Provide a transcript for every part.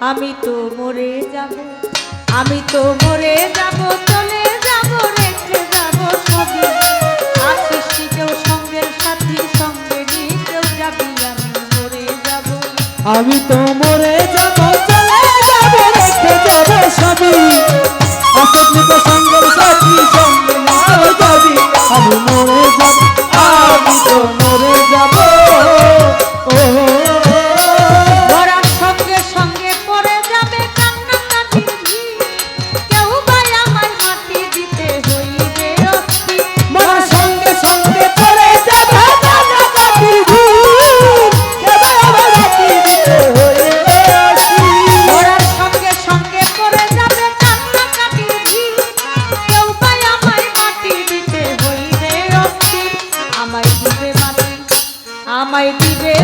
আমি তো মরে যাব, আমি তো মরে যাব, চলে যাব, রেখে যাব সবই আছিস কেউ সঙ্গের সাথী সঙ্গে নিয়ে কেউ যাবি, আমি মরে যাব। আমি তো মরে যাব, চলে যাব, রেখে যাব সবই আসলে তো সঙ্গের সাথী সঙ্গে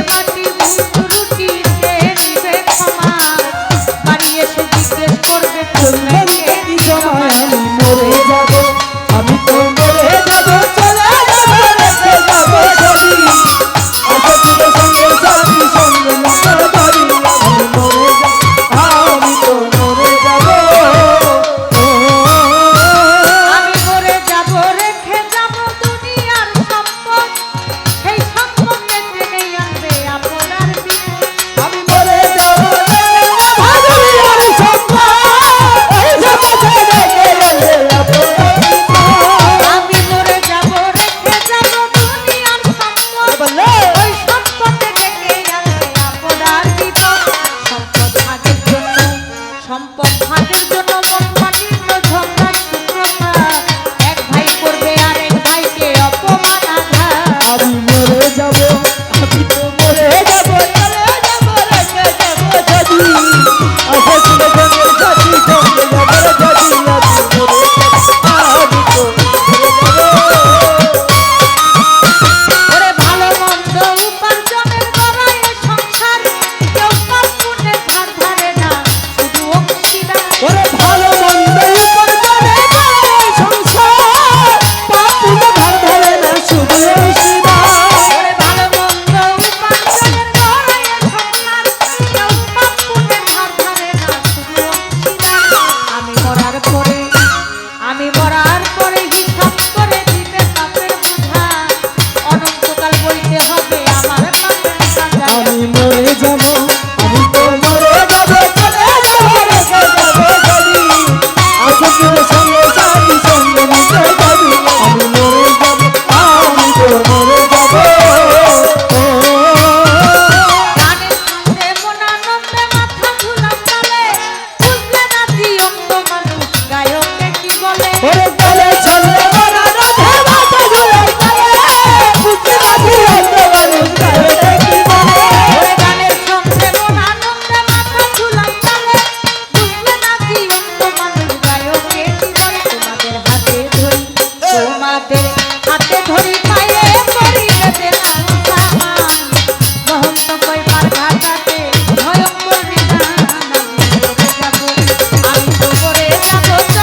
বাটি বুকুর Vamos a Gracias.